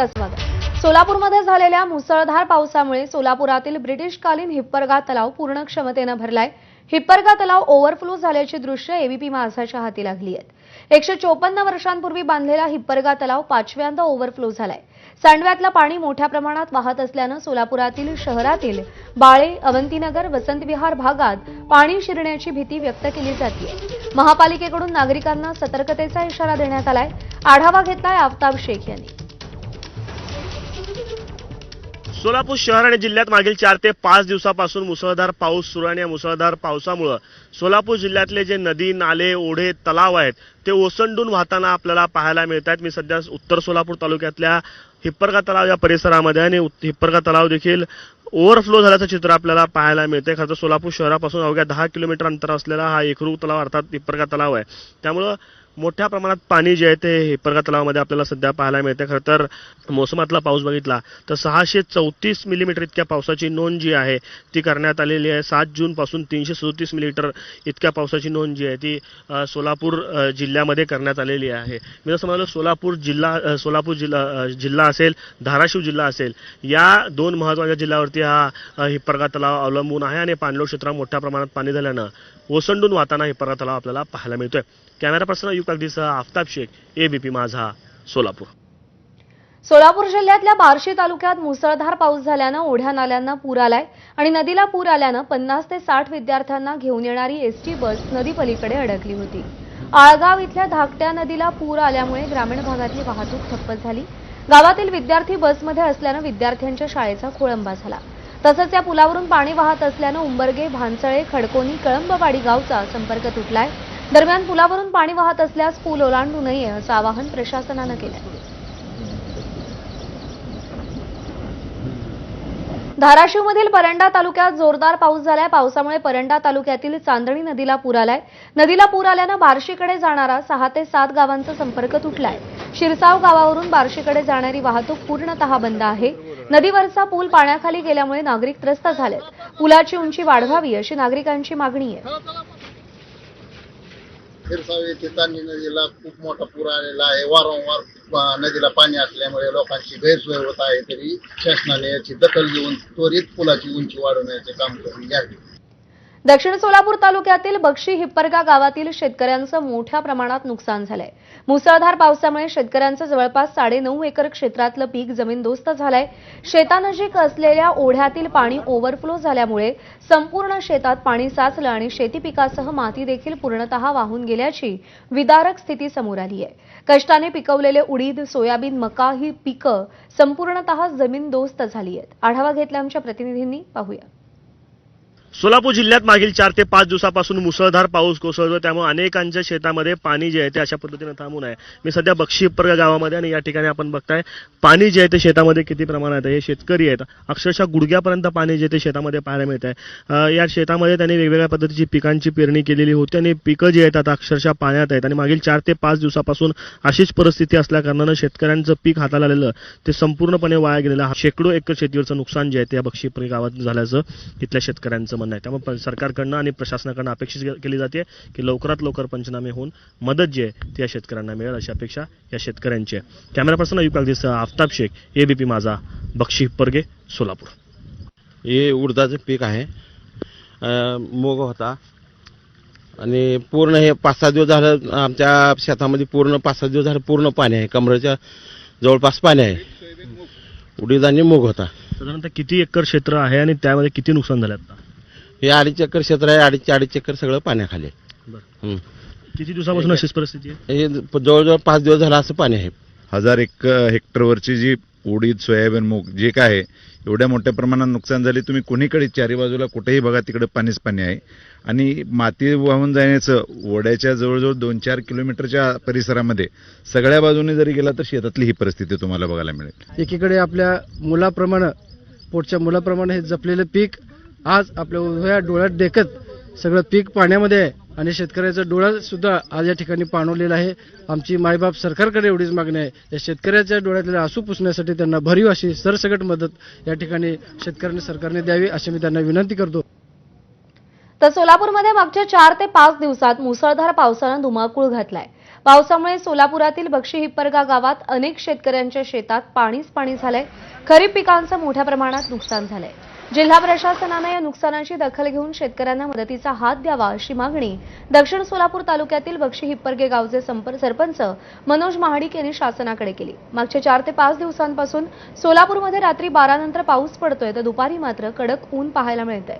एकदा स्वागत. सोलापूरमध्ये झालेल्या मुसळधार पावसामुळे सोलापुरातील ब्रिटिशकालीन हिप्परगा तलाव पूर्ण क्षमतेनं भरलाय. हिप्परगा तलाव ओव्हरफ्लो झाल्याची दृश्य एबीपी माझाच्या हाती लागली आहेत. एकशे चोपन्न वर्षांपूर्वी बांधलेला हिप्परगा तलाव पाचव्यांदा ओव्हरफ्लो झालाय. सांडव्यातलं पाणी मोठ्या प्रमाणात वाहत असल्यानं सोलापुरातील शहरातील बाळे अवंतीनगर वसंतविहार भागात पाणी शिरण्याची भीती व्यक्त केली जाते महापालिकेकडून नागरिकांना सतर्कतेचा इशारा देण्यात आलाय. आढावा घेतलाय आफताब शेख यांनी. सोलापूर शहर आणि जिल्ह्यात मागील चार ते पाच दिवसापासून मुसळधार पाऊस सुरू आणि या मुसळधार पावसामुळं सोलापूर जिल्ह्यातले जे नदी नाले ओढे तलाव आहेत ते ओसंडून वाहताना आपल्याला पाहायला मिळत आहेत मी सध्या उत्तर सोलापूर तालुक्यातल्या हिप्परगा तलाव या परिसरामध्ये आणि हिप्परगा तलाव देखील ओव्हरफ्लो झाल्याचं चित्र आपल्याला पाहायला मिळते खरं तर सोलापूर शहरापासून अवघ्या दहा किलोमीटर अंतर असलेला हा एकरू तलाव अर्थात हिप्परगा तलाव आहे. त्यामुळं मोठ्या प्रमाणात पाणी जे आहे ते हिपरगा तलावामध्ये आपल्याला सध्या पाहायला मिळते खरं तर मोसमातला पाऊस बघितला तर सहाशे चौतीस मिलीमीटर इतक्या पावसाची नोंद जी आहे ती करण्यात आलेली आहे. सात जूनपासून तीनशे सदोतीस मिलीमीटर इतक्या पावसाची नोंद जी आहे ती सोलापूर जिल्ह्यामध्ये करण्यात आलेली आहे. मी जसं म्हणालो सोलापूर जिल्हा सोलापूर जिल्हा जिल्हा असेल धाराशिव जिल्हा असेल या दोन महत्त्वाच्या जिल्ह्यावरती हा अ, हिप्परगा तलाव अवलंबून आहे आणि पाणलोट क्षेत्रात मोठ्या प्रमाणात पाणी झाल्यानं ओसंडून वाहताना हिप्परगा तलाव आपल्याला पाहायला मिळतोय. कॅमेरा पर्सन युग अगदीसह आफताब शेख एबीपी माझा सोलापूर. सोलापूर जिल्ह्यातल्या बार्शी तालुक्यात मुसळधार पाऊस झाल्यानं ओढ्या नाल्यांना पूर आलाय आणि नदीला पूर आल्यानं पन्नास ते साठ विद्यार्थ्यांना घेऊन येणारी एसटी बस नदी पलीकडे अडकली होती. आळगाव इथल्या धाकट्या नदीला पूर आल्यामुळे ग्रामीण भागातली वाहतूक ठप्प झाली. गावातील विद्यार्थी बसमध्ये असल्यानं विद्यार्थ्यांच्या शाळेचा खोळंबा झाला. तसंच या पुलावरून पाणी वाहत असल्यानं उंबरगे भानसळे खडकोनी कळंबवाडी गावचा संपर्क तुटलाय. दरम्यान पुलावरून पाणी वाहत असल्यास पूल ओलांडू नये असं आवाहन प्रशासनानं केलं धाराशिवमधील परंडा तालुक्यात जोरदार पाऊस झालाय. पावसामुळे परंडा तालुक्यातील चांदणी नदीला पूर आलाय. नदीला पूर आल्यानं बार्शीकडे जाणारा सहा ते सात गावांचा संपर्क तुटलाय. शिरसाव गावावरून बार्शीकडे जाणारी वाहतूक पूर्णतः बंद आहे. नदीवरचा पूल पाण्याखाली गेल्यामुळे नागरिक त्रस्त झालेत. पुलाची उंची वाढवावी अशी नागरिकांची मागणी आहे. खिरसाव येथे तांडी नदीला खूप मोठा पूर आलेला आहे. वारंवार अ, नदीला पाणी असल्यामुळे लोकांची गैरसोय होत आहे तरी शासनाने याची दखल घेऊन त्वरित पुलाची उंची वाढवण्याचे काम करून घ्यावे. दक्षिण सोलापूर तालुक्यातील बक्षी हिप्परगा गावातील शेतकऱ्यांचं मोठ्या प्रमाणात नुकसान झालंय. मुसळधार पावसामुळे शेतकऱ्यांचं जवळपास साडेनऊ एकर क्षेत्रातलं पीक जमीनदोस्त झालंय. शेतानजीक असलेल्या ओढ्यातील पाणी ओव्हरफ्लो झाल्यामुळे संपूर्ण शेतात पाणी साचलं आणि शेती पिकासह माती देखील पूर्णतः वाहून गेल्याची विदारक स्थिती समोर आली आहे. कष्टाने पिकवलेले उडीद सोयाबीन मका ही पिकं संपूर्णतः जमीनदोस्त झाली आहेत. आढावा घेतला आमच्या प्रतिनिधींनी. पाहूया. सोलापूर जिल्ह्यात मागील चार ते पाच दिवसापासून मुसळधार पाऊस कोसळतो. त्यामुळे अनेकांच्या शेतामध्ये पाणी जे आहे ते अशा पद्धतीने थांबून आहे. मी सध्या बक्षीपर्ग गावामध्ये आणि या ठिकाणी आपण बघताय पाणी जे आहे ते शेतामध्ये किती प्रमाणात आहे? हे शेतकरी आहेत. अक्षरशः गुडघ्यापर्यंत पाणी जे आहे ते शेतामध्ये पाहायला मिळत आहे. या शेतामध्ये त्यांनी वेगवेगळ्या पद्धतीची पिकांची पेरणी केलेली होती आणि पिकं जी आहेत आता अक्षरशः पाण्यात आहेत. आणि मागील चार ते पाच दिवसापासून अशीच परिस्थिती असल्याकारणानं शेतकऱ्यांचं पीक हाताला आलेलं ते संपूर्णपणे वाया गेलेलं हा शेकडो एकर शेतीवरचं नुकसान जे आहे ते या गावात झाल्याचं इथल्या शेतकऱ्यांचं म्हणणं आहे. त्यामुळे प- सरकारकडनं आणि प्रशासनाकडनं अपेक्षित केली जाते की लवकरात लवकर पंचनामे होऊन मदत जी आहे ती या शेतकऱ्यांना मिळेल अशी अपेक्षा या शेतकऱ्यांची आहे. कॅमेरा पर्सन अयुब कागदीसह आफताब शेख एबीपी माझा बक्षी हिप्परगे सोलापूर. हे उडदाचं पीक आहे. मूग होता. आणि पूर्ण हे पाच सहा दिवस झालं आमच्या शेतामध्ये पूर्ण पाच सहा दिवस झालं पूर्ण पाणी आहे. कमरेच्या जवळपास पाणी आहे. उडीद आणि मूग होता. साधारणतः किती एकर क्षेत्र आहे आणि त्यामध्ये किती नुकसान झालं आता? हे अडीच एकर क्षेत्र आहे अडीच अडीच एकर सगळं पाण्याखाली आहे. हं. किती दिवसापासून अशीच परिस्थिती आहे? हे जवळजवळ पाच दिवस झालं असं पाणी आहे. हजार एक हेक्टरवरची जी उडीद सोयाबीन मूग जे काय आहे एवढ्या मोठ्या प्रमाणात नुकसान झाले तुम्ही कोणीकडे चारी बाजूला कुठेही बघा तिकडे पाणीच पाणी आहे. आणि माती वाहून जाण्याचं ओढ्याच्या जवळजवळ दोन चार किलोमीटरच्या परिसरामध्ये सगळ्या बाजूने जरी गेला तर शेतातली ही परिस्थिती तुम्हाला बघायला मिळेल. एकीकडे आपल्या मुलाप्रमाणे पोटच्या मुलाप्रमाणे हे जपलेलं पीक आज आपल्या उभ्या डोळ्यात देखत सगळं पीक पाण्यामध्ये आहे आणि शेतकऱ्याचं डोळा सुद्धा आज या ठिकाणी पाणवलेला आहे. आमची मायबाप सरकारकडे एवढीच मागणी आहे. या शेतकऱ्याच्या डोळ्यातले आसू पुसण्यासाठी त्यांना भरीव अशी सरसकट मदत या ठिकाणी शेतकऱ्यांनी सरकारने द्यावी अशी मी त्यांना विनंती करतो. तर सोलापूरमध्ये मागच्या चार ते पाच दिवसात मुसळधार पावसानं धुमाकूळ घातलाय. पावसामुळे सोलापुरातील बक्षी हिप्परगा गावात अनेक शेतकऱ्यांच्या शेतात पाणीच पाणी झालंय. खरीप पिकांचं मोठ्या प्रमाणात नुकसान झालंय. जिल्हा प्रशासनानं या नुकसानाची दखल घेऊन शेतकऱ्यांना मदतीचा हात द्यावा अशी मागणी दक्षिण सोलापूर तालुक्यातील बक्षी हिप्परगे गावचे सरपंच मनोज महाडिक यांनी शासनाकडे केली. मागच्या चार ते पाच दिवसांपासून सोलापूरमध्ये रात्री बारा नंतर पाऊस पडतोय तर दुपारी मात्र कडक ऊन पाहायला मिळतंय.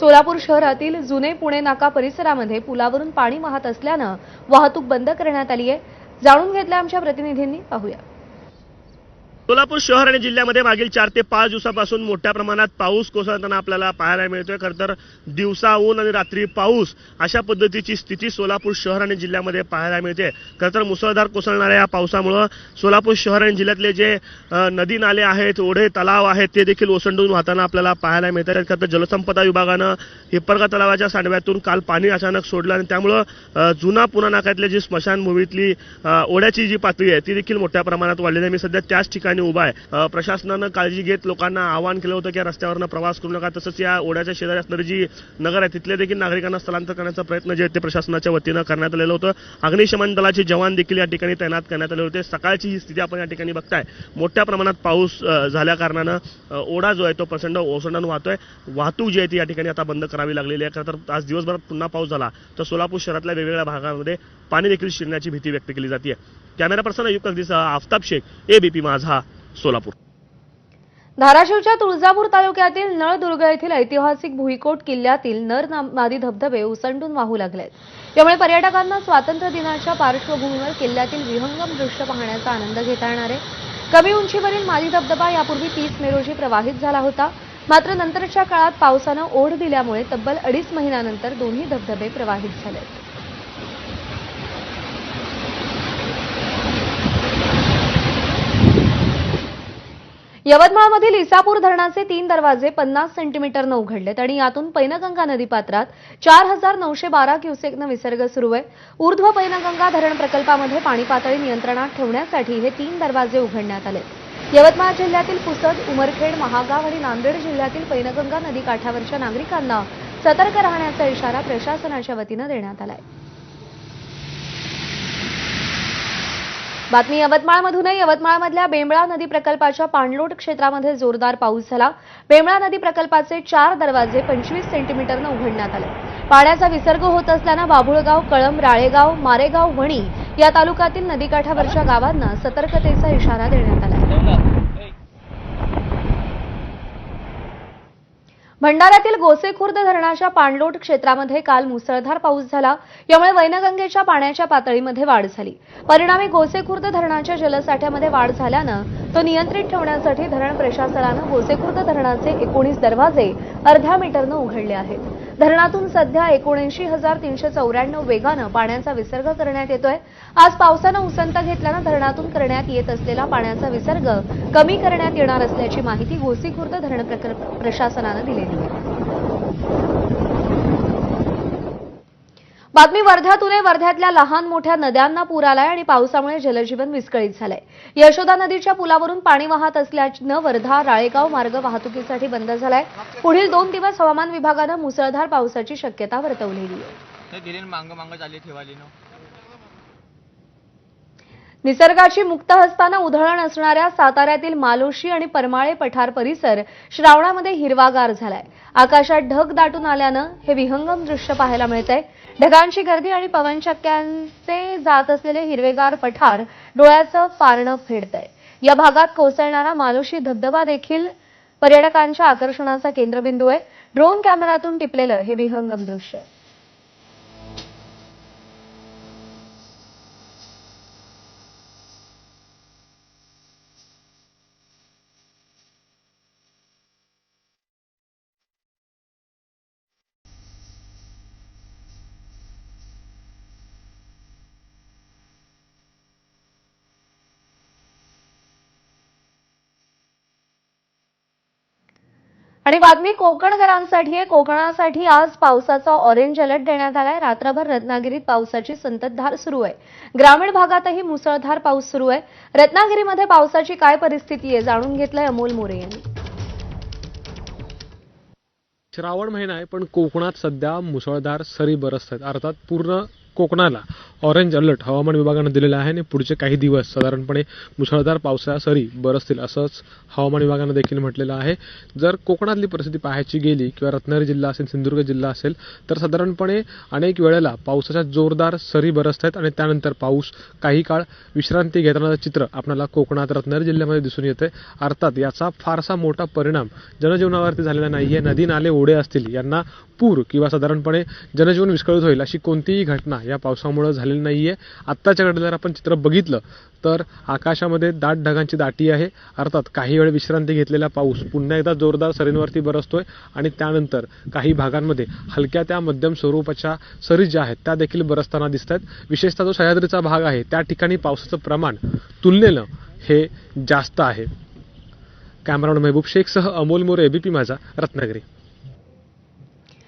सोलापूर शहरातील जुने पुणे नाका परिसरामध्ये पुलावरून पाणी वाहत असल्यानं वाहतूक बंद करण्यात आली आहे जाणून घेतल्या आमच्या प्रतिनिधींनी. पाहूया. सोलापूर शहर आणि जिल्ह्यामध्ये मागील चार ते पाच दिवसापासून मोठ्या प्रमाणात पाऊस कोसळताना आपल्याला पाहायला मिळतोय. खरं तर दिवसा ऊन आणि रात्री पाऊस अशा पद्धतीची स्थिती सोलापूर शहर आणि जिल्ह्यामध्ये पाहायला मिळते. खरं तर मुसळधार कोसळणाऱ्या या पावसामुळं सोलापूर शहर आणि जिल्ह्यातले जे नदी नाले आहेत ओढे तलाव आहेत ते देखील ओसंडून वाहताना आपल्याला पाहायला मिळत खरं तर जलसंपदा विभागानं हिप्परगा तलावाच्या सांडव्यातून काल पाणी अचानक सोडलं आणि त्यामुळं जुना पुणा नाक्यातल्या जी स्मशानभूमीतली ओढ्याची जी पातळी आहे ती देखील मोठ्या प्रमाणात वाढलेली आहे मी सध्या त्याच ठिकाणी उभा आहे. प्रशासनानं काळजी घेत लोकांना आवाहन केलं होतं की या रस्त्यावरनं प्रवास करू नका. तसंच या ओढ्याच्या शेजारी असणारी जी नगर आहे तिथले देखील नागरिकांना स्थलांतर करण्याचा प्रयत्न जे आहे ते प्रशासनाच्या वतीनं करण्यात आलेलं होतं. अग्निशमन दलाचे जवान देखील या ठिकाणी तैनात करण्यात आले होते. सकाळची ही स्थिती आपण या ठिकाणी बघताय. मोठ्या प्रमाणात पाऊस झाल्या कारणानं ओढा जो आहे तो प्रचंड ओसंडून वाहतोय. वाहतूक जी आहे ती या ठिकाणी आता बंद करावी लागलेली आहे. खरं तर आज दिवसभरात पुन्हा पाऊस झाला. तर सोलापूर शहरातल्या वेगवेगळ्या भागामध्ये पाणी देखील शिरण्याची भीती व्यक्त केली जाते कॅमेरा पर्सन अयुक्त अगदीसह आफताब शेख एबीपी माझा. सोलापूर. धाराशिवच्या तुळजापूर तालुक्यातील नळदुर्ग येथील ऐतिहासिक भुईकोट किल्ल्यातील नर मादी धबधबे उसंडून वाहू लागले त्यामुळे पर्यटकांना स्वातंत्र्य दिनाच्या पार्श्वभूमीवर किल्ल्यातील विहंगम दृश्य पाहण्याचा आनंद घेता येणार आहे. कमी उंचीवरील मादी धबधबा यापूर्वी तीस मे रोजी प्रवाहित झाला होता. मात्र नंतरच्या काळात पावसानं ओढ दिल्यामुळे तब्बल अडीच महिन्यानंतर दोन्ही धबधबे प्रवाहित झाले यवतमाळमधील इसापूर धरणाचे तीन दरवाजे पन्नास सेंटीमीटरनं उघडलेत आणि यातून पैनगंगा नदीपात्रात चार हजार नऊशे बारा क्युसेकनं विसर्ग सुरू आहे. ऊर्ध्व पैनगंगा धरण प्रकल्पामध्ये पाणी पातळी नियंत्रणात ठेवण्यासाठी हे तीन दरवाजे उघडण्यात आले यवतमाळ जिल्ह्यातील पुसद उमरखेड महागाव आणि नांदेड जिल्ह्यातील पैनगंगा नदी काठावरच्या नागरिकांना सतर्क राहण्याचा इशारा प्रशासनाच्या वतीनं देण्यात आला आहे बातमी यवतमाळमधूनही यवतमाळमधल्या बेंबळा नदी प्रकल्पाच्या पाणलोट क्षेत्रामध्ये जोरदार पाऊस झाला. बेंबळा नदी प्रकल्पाचे चार दरवाजे पंचवीस सेंटीमीटरनं उघडण्यात आले. पाण्याचा विसर्ग होत असल्यानं बाभुळगाव कळंब राळेगाव मारेगाव वणी या तालुक्यातील नदीकाठावरच्या गावांना सतर्कतेचा इशारा देण्यात आला. भंडाऱ्यातील गोसेखुर्द धरणाच्या पाणलोट क्षेत्रामध्ये काल मुसळधार पाऊस झाला. यामुळे वैनगंगेच्या पाण्याच्या पातळीमध्ये वाढ झाली. परिणामी गोसेखुर्द धरणाच्या जलसाठ्यामध्ये वाढ झाल्यानं तो नियंत्रित ठेवण्यासाठी धरण प्रशासनानं गोसेखुर्द धरणाचे एकोणीस दरवाजे अर्ध्या मीटरनं उघडले आहेत. धरणातून सध्या एकोणऐंशी हजार तीनशे चौऱ्याण्णव वेगानं पाण्याचा विसर्ग करण्यात येतोय. आज पावसानं उसंत घेतल्यानं धरणातून करण्यात येत असलेला पाण्याचा विसर्ग कमी करण्यात येणार असल्याची माहिती गोसीखुर्द धरण प्रकल्प प्रशासनानं दिलेली आहे. बातमी वर्ध्यातून वर्ध्यातल्या लहान मोठ्या नद्यांना पूर आलाय आणि पावसामुळे जलजीवन विस्कळीत झालंय. यशोदा नदीच्या पुलावरून पाणी वाहत असल्यानं वर्धा राळेगाव मार्ग वाहतुकीसाठी बंद झालाय. पुढील दोन दिवस हवामान विभागानं मुसळधार पावसाची शक्यता वर्तवलेली आहे तर गेले मांग मांग चालली ठेवाली ना निसर्गाची मुक्त हस्तानं उधळण असणाऱ्या साताऱ्यातील मालोशी आणि परमाळे पठार परिसर श्रावणामध्ये हिरवागार झालाय. आकाशात ढग दाटून आल्यानं हे विहंगम दृश्य पाहायला मिळतंय. ढगांची गर्दी आणि पवनचक्क्यांचे जात असलेले हिरवेगार पठार डोळ्याचं पारणं फेडतंय. या भागात कोसळणारा मालोशी धबधबा देखील पर्यटकांच्या आकर्षणाचा केंद्रबिंदू आहे. ड्रोन कॅमेऱ्यातून टिपलेलं हे विहंगम दृश्य. आणि बातमी कोकणकरांसाठी आहे. कोकणासाठी आज पावसाचा ऑरेंज अलर्ट देण्यात आलाय. रात्रभर रत्नागिरीत पावसाची संततधार सुरू आहे. ग्रामीण भागातही मुसळधार पाऊस सुरू आहे. रत्नागिरीमध्ये पावसाची काय परिस्थिती आहे जाणून घेतलंय अमोल मोरे यांनी. श्रावण महिना आहे पण कोकणात सध्या मुसळधार सरी बरसत आहेत. अर्थात पूर्ण कोकणाला ऑरेंज अलर्ट हवामान विभागानं दिलेला आहे आणि पुढचे काही दिवस साधारणपणे मुसळधार पावसाळ्या सरी बरसतील असंच हवामान विभागानं देखील म्हटलेलं आहे. जर कोकणातली परिस्थिती पाहायची गेली किंवा रत्नागिरी जिल्हा असेल सिंधुदुर्ग जिल्हा असेल तर साधारणपणे अनेक वेळेला पावसाच्या जोरदार सरी बरसत आहेत आणि त्यानंतर पाऊस काही काळ विश्रांती घेतानाचं चित्र आपल्याला कोकणात रत्नागिरी जिल्ह्यामध्ये दिसून येते अर्थात याचा फारसा मोठा परिणाम जनजीवनावरती झालेला नाही आहे नदी नाले ओढे असतील यांना पूर किंवा साधारणपणे जनजीवन विस्कळीत होईल अशी कोणतीही घटना या पावसामुळे झालेली नाहीये. आत्ताच्या घडीला जर आपण चित्र बघितलं तर आकाशामध्ये दाट ढगांची दाटी आहे. अर्थात काही वेळ विश्रांती घेतलेला पाऊस पुन्हा एकदा जोरदार सरींवरती बरसतोय आणि त्यानंतर काही भागांमध्ये हलक्या त्या मध्यम स्वरूपाच्या सरी ज्या आहेत त्या देखील बरसताना दिसत आहेत विशेषतः जो सह्याद्रीचा भाग आहे त्या ठिकाणी पावसाचं प्रमाण तुलनेनं हे जास्त आहे. कॅमेरामॅन महबूब शेखसह अमोल मोरे एबीपी माझा रत्नागिरी.